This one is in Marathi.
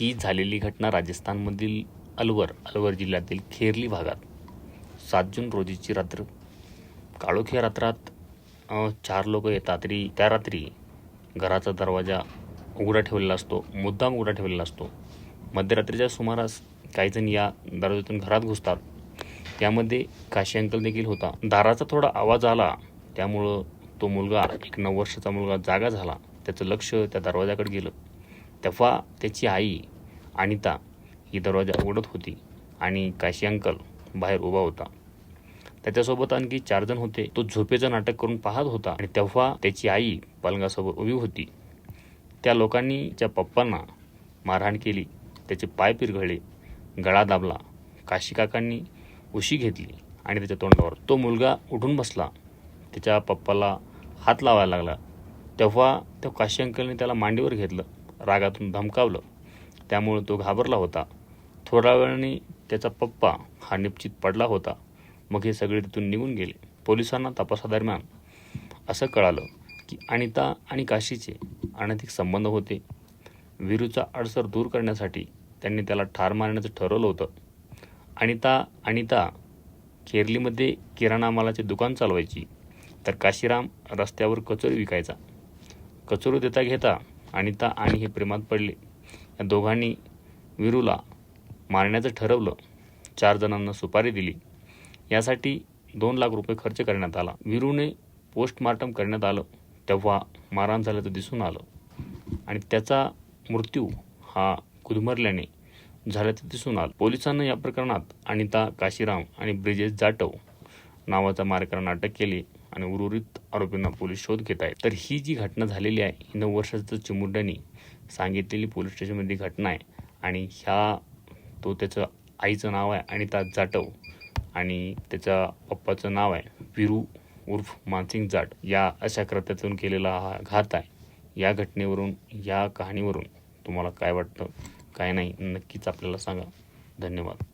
ही झालेली घटना राजस्थानमधील अलवर अलवर जिल्ह्यातील खेरली भागात. सात जून रोजीची रात्र. काळोख्या रात्रात चार लोक येतात तरी त्या रात्री घराचा दरवाजा उघडा ठेवलेला असतो मुद्दाम उघडा ठेवलेला असतो. मध्यरात्रीच्या सुमारास काहीजण या दरवाजातून घरात घुसतात. त्यामध्ये काशी अंकल देखील होता. दाराचा थोडा आवाज आला त्यामुळं तो मुलगा एक नऊ वर्षाचा मुलगा जागा झाला. त्याचं लक्ष त्या दरवाजाकडे गेलं. तेव्हा त्याची आई अनिता ही दरवाजा उघडत होती आणि काशी अंकल बाहेर उभा होता. त्याच्यासोबत आणखी चार जण होते. तो झोपेचं नाटक करून पाहत होता आणि तेव्हा त्याची आई पलंगासोबत उभी होती. त्या लोकांनी त्या पप्पांना मारहाण केली त्याचे पाय पिरघळले गळा दाबला काशी काकांनी उशी घेतली आणि त्याच्या तोंडावर तो मुलगा उठून बसला. त्याच्या पप्पाला हात लावायला लागला. तेव्हा त्या काशी अंकलने त्याला मांडीवर घेतलं. रागातून धमकावलं. त्यामुळे तो घाबरला होता. थोड्या वेळाने त्याचा पप्पा हा निश्चित पडला होता. मग हे सगळे तिथून निघून गेले. पोलिसांना तपासादरम्यान असं कळालं की अनिता आणि काशीचे अनैतिक संबंध होते. वीरूचा अडसर दूर करण्यासाठी त्यांनी त्याला ठार मारण्याचं ठरवलं होतं. अनिता अनिता केरलीमध्ये किराणा मालाचे दुकान चालवायची. तर काशीराम रस्त्यावर कचोरी विकायचा. कचोरी देता घेता अनिता आणि हे प्रेमात पडले. या दोघांनी वीरूला मारण्याचं ठरवलं. चार जणांना सुपारी दिली. यासाठी दोन लाख रुपये खर्च करण्यात आला. वीरूने पोस्टमार्टम करण्यात आलं. तेव्हा मारहाण झाल्याचं दिसून आलं. आणि त्याचा मृत्यू हा कुदमरल्याने झाल्याचं दिसून आलं. पोलिसांना या प्रकरणात अनिता काशीराम आणि ब्रिजेश जाटव नावाचा मारेकऱ्यांना अटक केली आणि उर्वरित आरोपींना पोलीस शोध घेत आहेत. तर ही जी घटना झालेली आहे ही नऊ वर्षाचं चिमुरड्यानी सांगितलेली पोलीस स्टेशनमधली घटना आहे. आणि ह्या तो त्याचं आईचं नाव आहे अनिता जाटव आणि त्याच्या पप्पाचं नाव आहे विरू उर्फ मानसिंग जाट. या अशा कृत्यातून केलेला हा घात आहे. या घटनेवरून या कहाणीवरून तुम्हाला काय वाटतं काय नाही नक्कीच आपल्याला सांगा. धन्यवाद.